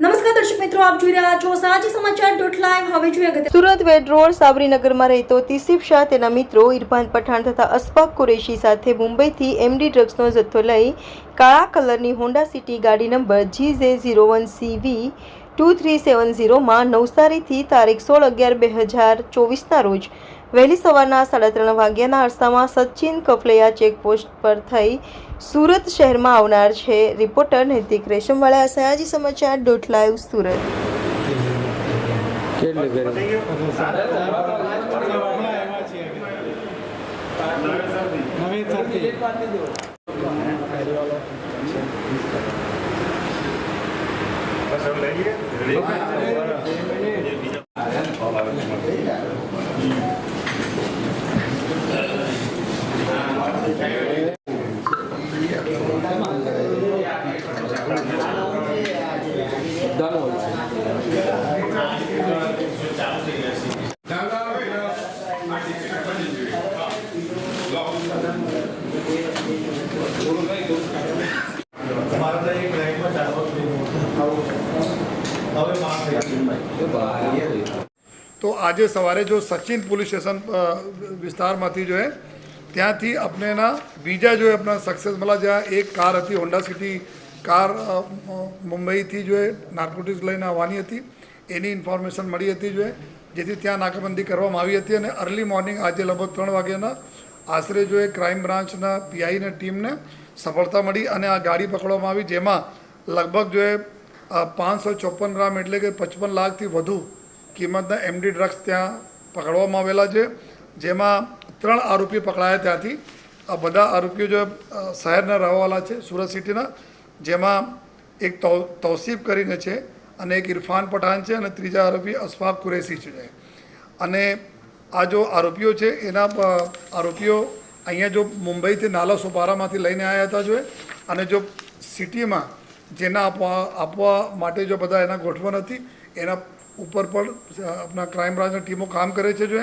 નમસ્કાર દર્શક મિત્રો, આપ સુરત વેડ રોડ રહેતો તિસીફ શાહ તેના મિત્રો ઇરફાન પઠાણ તથા અસફાક કુરેશી સાથે મુંબઈથી એમડી ડ્રગ્સનો જથ્થો લઈ કાળા કલરની હોન્ડા સિટી ગાડી number G J zero one C V two સેવન ઝીરોમાં નવસારીથી તારીખ સોળ અગિયાર બે હજાર ચોવીસના રોજ વહેલી સવારના સાડા ત્રણ વાગ્યાના અરસામાં સચિન કફલૈયા ચેકપોસ્ટ પર થઈ સુરત શહેરમાં આવનાર છે રિપોર્ટર નૈતિક રેશમવાળા. સયાજી સમાચાર ડોટ લાઈવ સુરત. Done તો આજે સવારે જો સચિન પોલીસ સ્ટેશન વિસ્તારમાંથી જો એ ત્યાંથી આપણેના બીજા જો આપણા સક્સેસ મળ્યા જ્યાં એક કાર હતી હોન્ડા સિટી કાર મુંબઈથી જો એ નાર્કોટિક્સ લઈને આવવાની હતી. એની ઇન્ફોર્મેશન મળી હતી જો જેથી ત્યાં નાકાબંધી કરવામાં આવી હતી અને અર્લી મોર્નિંગ આજે લગભગ ત્રણ વાગ્યાના આશરે જો એ ક્રાઇમ બ્રાન્ચના પીઆઈને ટીમને સફળતા મળી અને આ ગાડી પકડવામાં આવી, જેમાં લગભગ જો પાંચસો ચોપન ગ્રામ એટલે કે પચપન લાખથી વધુ કિંમતના એમડી ડ્રગ્સ ત્યાં પકડવામાં આવેલા છે. જેમાં ત્રણ આરોપી પકડાયા ત્યાંથી. આ બધા આરોપીઓ જે શહેરના રહેવાવાળા છે, સુરત સિટીના. જેમાં એક તૌસીફ કરીને છે અને એક ઇરફાન પઠાણ છે અને ત્રીજા આરોપી અશફાક કુરેશી છે. અને આ જો આરોપીઓ છે, એના આરોપીઓ અહીંયા જો મુંબઈથી નાલા સોપારામાંથી લઈને આવ્યા હતા જો અને જો સિટીમાં જેના આપવા આપવા માટે જો બધા એના ગોઠવણ હતી, એના ઉપર પણ આપણા ક્રાઇમ બ્રાન્ચની ટીમો કામ કરે છે જો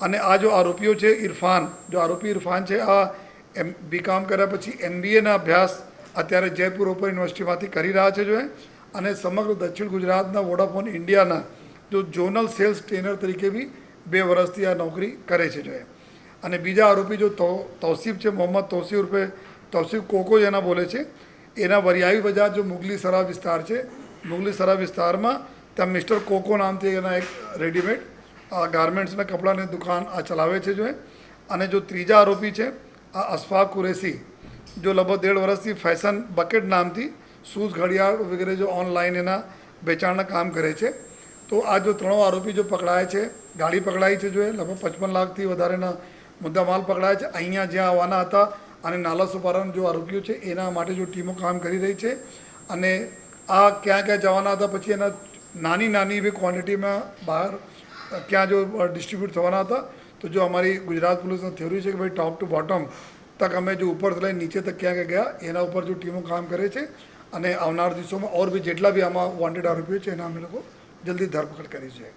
અને આ જો આરોપીઓ છે ઇરફાન જો આરોપી ઇરફાન છે, આ એમ બીકામ કર્યા પછી એમબીએના અભ્યાસ અત્યારે જયપુર ઓપન યુનિવર્સિટીમાંથી કરી રહ્યા છે જો અને સમગ્ર દક્ષિણ ગુજરાતના વોડાફોન ઇન્ડિયાના જો ઝોનલ સેલ્સ ટ્રેનર તરીકે બી બે વર્ષથી આ નોકરી કરે છે જો અને બીજા આરોપી જો તો, તૌસીફ છે, મોહમ્મદ તૌસીફ ઉર્ફે તૌસીફ કોકો જેના બોલે છે. એના વરિયાવી બજાર જો મુગલી સરા વિસ્તાર છે, મુગલી સરા વિસ્તારમાં ત્યાં મિસ્ટર કોકો નામથી એના એક રેડીમેડ ગાર્મેન્ટ્સના કપડાની દુકાન આ ચલાવે છે જો અને જો ત્રીજા આરોપી છે, આ અશફાક કુરેશી, જો લગભગ દેઢ વર્ષથી ફેશન બકેટ નામથી શૂઝ ઘડિયાળ વગેરે જો ઓનલાઈન એના વેચાણના કામ કરે છે. તો આ જો ત્રણો આરોપી જો પકડાય છે, ગાડી પકડાઈ છે જો લગભગ પચપન લાખથી વધારેના મુદ્દામાલ પકડાયા છે. અહીંયા જ્યાં આવવાના હતા અને નાલા સુપારાના જો આરોપીઓ છે, એના માટે જો ટીમો કામ કરી રહી છે અને આ ક્યાં ક્યાં જવાના હતા, પછી એના નાની નાની એવી ક્વોન્ટિટીમાં બહાર, ક્યાં જો ડિસ્ટ્રીબ્યુટ થવાના હતા, તો જો અમારી ગુજરાત પોલીસની થિયરી છે કે ભાઈ ટોપ ટુ બોટમ તક અમે જો ઉપરથી લઈને નીચે તક ક્યાં ક્યાં ગયા, એના ઉપર જો ટીમો કામ કરે છે અને આવનાર દિવસોમાં ઓર બી જેટલા બી આમાં વોન્ટેડ આરોપીઓ છે, એના અમે લોકો જલ્દી ધરપકડ કરી છે.